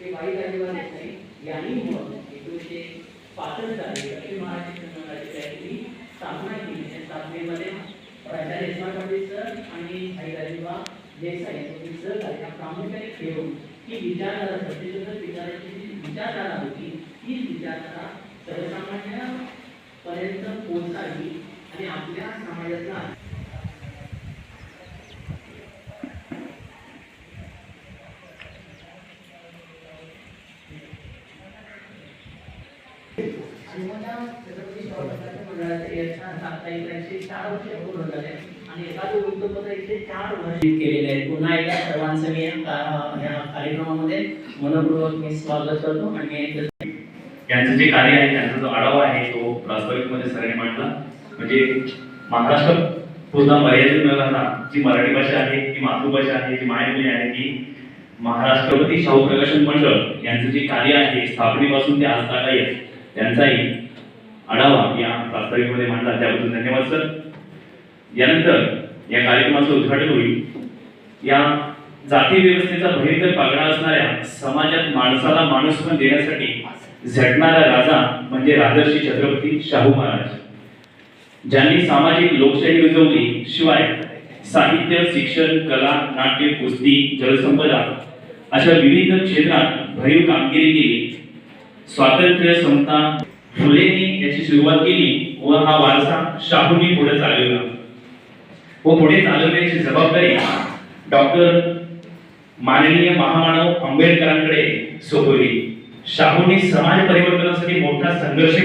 ते वाईट अजिबात नाही यांनी मग एकोणीसशे पासष्ट साली दक्षिण महाराष्ट्र संघाची त्यांनी स्थापना केली. त्या स्थापनेमध्ये राजा यशवंत पाटील सर आणि भाई राजीबा देसाई यांचे सहकार्य प्रामुख्याने ठेवून ही विचारधारा सत्यशोधक विचाराची जी विचारधारा होती ही विचारधारा सर्वसामान्यापर्यंत पोहोचावी आणि आपल्या समाजातला आणि मग त्या छत्रपती शिवाजी महाराज मंडळाचे यशमान साप्ताहिक यांचे चार वर्ष पूर्ण झाले आणि एखादं वृत्तपत्र इथे चार वर्ष केलेले आहे पुन्हा एकदा सर्वांचं मी या कार्यक्रमामध्ये मनपूर्वक मी स्वागत करतो आणि त्यांचं जे कार्य आहे त्यांचा जो आढावा आहे तो प्रास्ताविकमध्ये सरांनी मांडला. म्हणजे महाराष्ट्र पूर्ण मर्यादित न राहता जी मराठी भाषा आहे ती मातृभाषा आहे जी मायभूमी आहे ती महाराष्ट्रपती शाहू प्रकाशन मंडळ यांचं जे कार्य आहे स्थापनेपासून ते आज तागा त्यांचाही आढावा या प्रास्ताविकमध्ये मांडला. त्याबद्दल धन्यवाद सर. यानंतर या कार्यक्रमाचं उद्घाटन होईल. या जाती व्यवस्थेचा भयंकर पागडा असणाऱ्या समाजात माणसाला माणूस पण देण्यासाठी झटणारा राजा म्हणजे राजर्षी छत्रपती शाहू महाराज. ज्यांनी सामाजिक लोकशाही रुजवली शिवाय साहित्य शिक्षण कला नाट्य कुस्ती जलसंपदा अशा विविध क्षेत्रात भरीव कामगिरी केली. स्वातंत्र्य समता फुलेने याची सुरुवात केली व हा वारसा शाहूंनी पुढे चालवला. व पुढे चालवण्याची जबाबदारी डॉक्टर माननीय महामानव आंबेडकरांकडे सोपवली. शाहूंनी समाज परिवर्तनासाठी मोठा संघर्ष